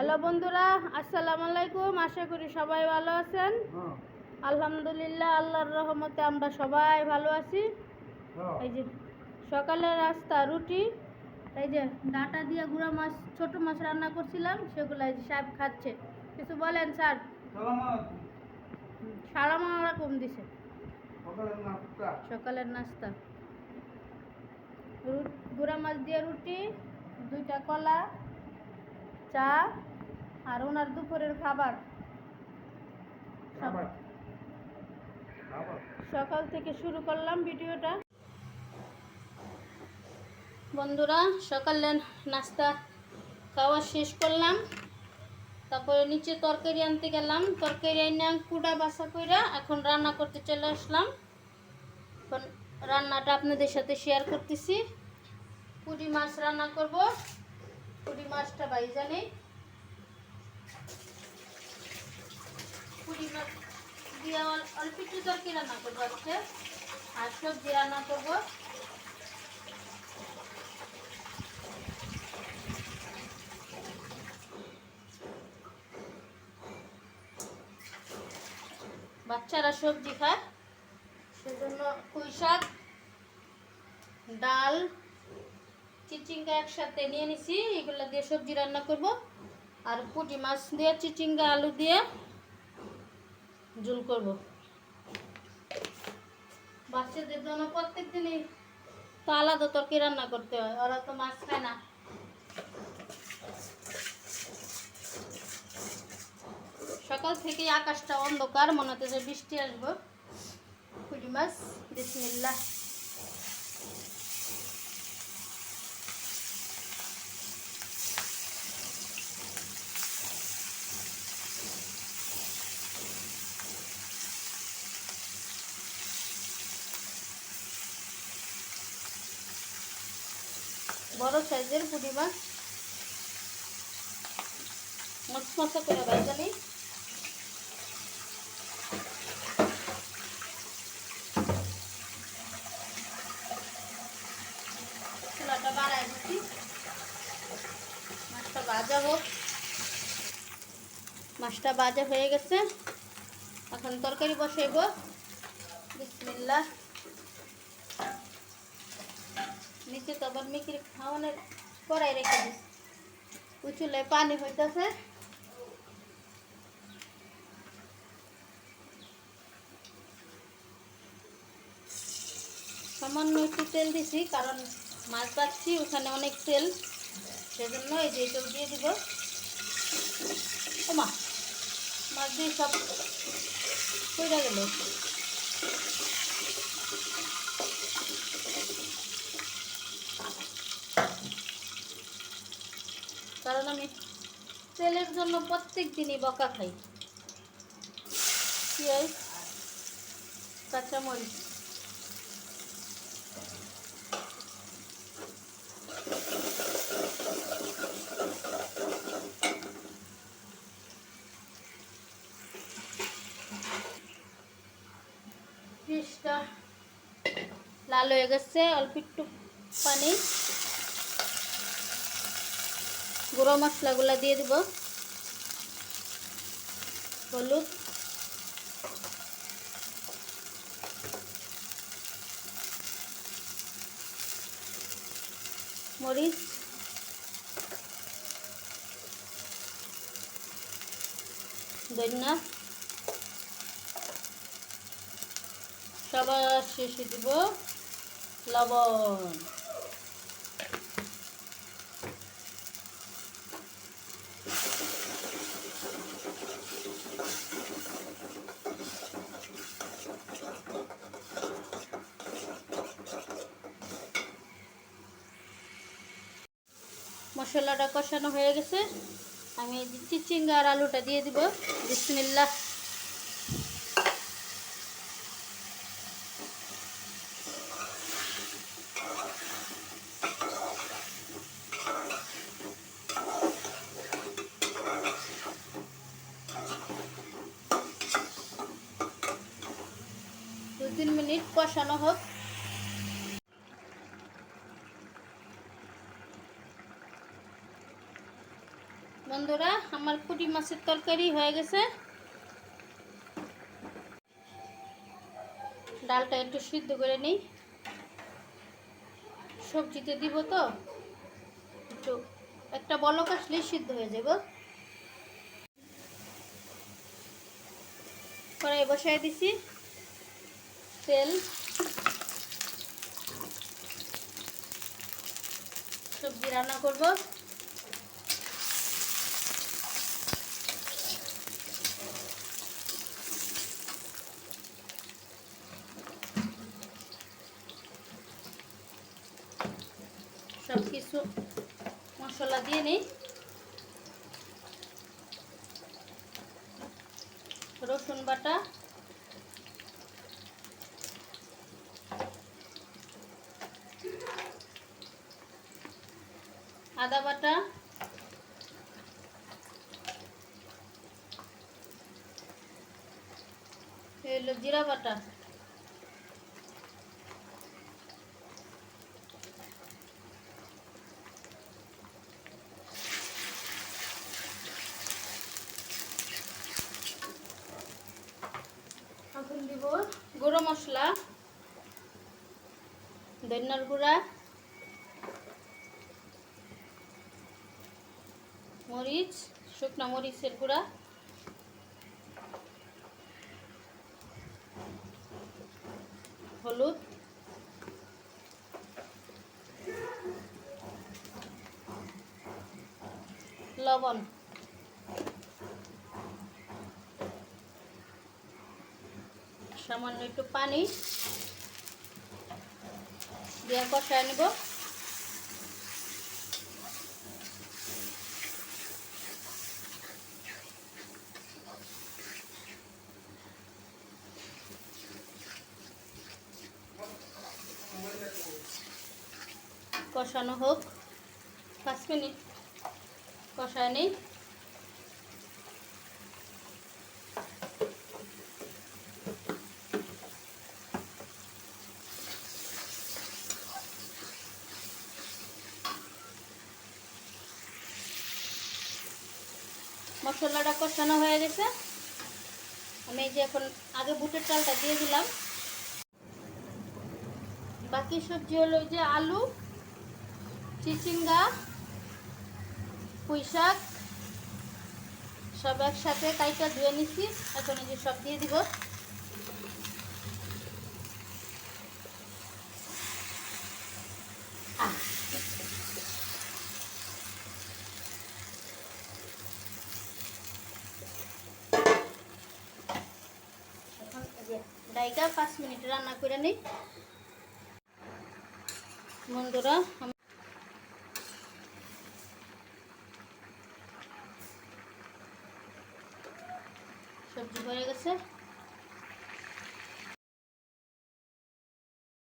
Hello বন্ধুরা আসসালামু আলাইকুম। আশা করি সবাই ভালো আছেন। হ্যাঁ, আলহামদুলিল্লাহ আল্লাহর রহমতে আমরা সবাই ভালো আছি। হ্যাঁ। এই যে সকালের রাস্তা রুটি এই যে ডাটা দিয়ে গুঁড়া মাছ ছোট মাছ রান্না করছিলাম সেগুলো এই যে সাহেব খাচ্ছে। কিছু বলেন স্যার? সালাম আলাইকুম। দিছে। সকালের নাস্তা। সকালের নাস্তা। রু- গুঁড়া মাছ দিয়ে রুটি দুইটা কলা চা আর ওনার দুপুরের খাবার? সকাল থেকে শুরু করলাম ভিডিওটা। বন্ধুরা সকালে নাস্তা খাওয়া শেষ করলাম। তারপরে নিচে তরকারি আনতে গেলাম। তরকারি এনে কুড়া বাসা কইরা এখন রান্না করতে চলে আসলাম। এখন রান্নাটা আপনাদের সাথে শেয়ার করতেছি। পুঁটি মাছ রান্না করব। পুঁটি মাছটা বাইজা নেই বাচ্চারা সবজি খায়, সেজন্য পুঁই শাক ডাল, চিচিঙ্গা একসাথে নিয়ে নিছি, এগুলো দিয়ে সবজি রান্না করব। আর পুঁটি মাছ দিয়ে, চিচিঙ্গা, আলু দিয়ে ঝোল করব। বাচ্চাদের জন্য প্রত্যেক দিনই তো আলাদা তরকি রান্না করতে হয়, ওরা তো মাছ খায় না। সকাল থেকে আকাশটা অন্ধকার, মনে হচ্ছে যে বৃষ্টি আসব। খুঁজি মাছ, বিসমিল্লাহ। বড় সাইজের পুঁটি মাছ। মশমশা করে ভাজালি চুলাটা বাড়াই দিচ্ছি। মাছটা ভাজা হোক। মাছটা ভাজা হয়ে গেছে। এখন তরকারি বসাইব। বিসমিল্লাহ। নিচে তো আবার মিকির খাওয়ানোর কড়াই রেখে দিস। উচুলে পানি হইতেছে। সামান্য একটু তেল দিছি, কারণ মাছ পাচ্ছি ওখানে অনেক তেল। সেজন্য এই যে এটাও দিয়ে দিব। মাছ দিয়ে সব কইরা গেল। কারণ আমি তেলের জন্য প্রত্যেক দিনই বকা খাই। কাঁচামরিচ। লাল হয়ে গেছে, অল্প একটু পানি। গুঁড়ো মশলাগুলো দিয়ে দিব। হলুদ। মরিচ। ধনিয়া। সবার শেষে দিব লবণ। মশলাটা কষানো হয়ে গেছে। আমি চিচিঙ্গা আর আলুটা দিয়ে দিব। বিসমিল্লা দু তিন মিনিট কষানো হোক। বন্ধুরা, আমার পুঁটি মাছের তরকারি হয়ে গেছে। ডালটা একটু সিদ্ধ করে নিই। সবজিতে দিব তো, একটু, একটা বলক আসলেই সিদ্ধ হয়ে যাব। কড়াই বসাই দিছি তেল। সবজি রান্না করব সব কিছু মশলা দিয়ে নিই। রসুন বাটা। আদা বাটা। জিরা বাটা। দিব গুঁড়ো মশলা ধনিয়ার গুঁড়া মরিচ শুকনো মরিচের গুঁড়া হলুদ লবণ। সামান্য একটু পানি দিয়ে কষায় নেব। কষানো হোক। পাঁচ মিনিট কষায় নেই। মশলাটা কষানো হয়ে গেছে। আমি যে এখন আগে বুটের চালটা দিয়ে দিলাম। বাকি সবজি হলো যে আলু, চিচিঙ্গা, পুঁই শাক, সব একসাথে কাইটা ধুয়ে নিচ্ছি। এখন এই যে সব দিয়ে দিব। যে পাঁচ মিনিট রান্না করে নিই বন্ধুরা সবজি হয়ে গেছে।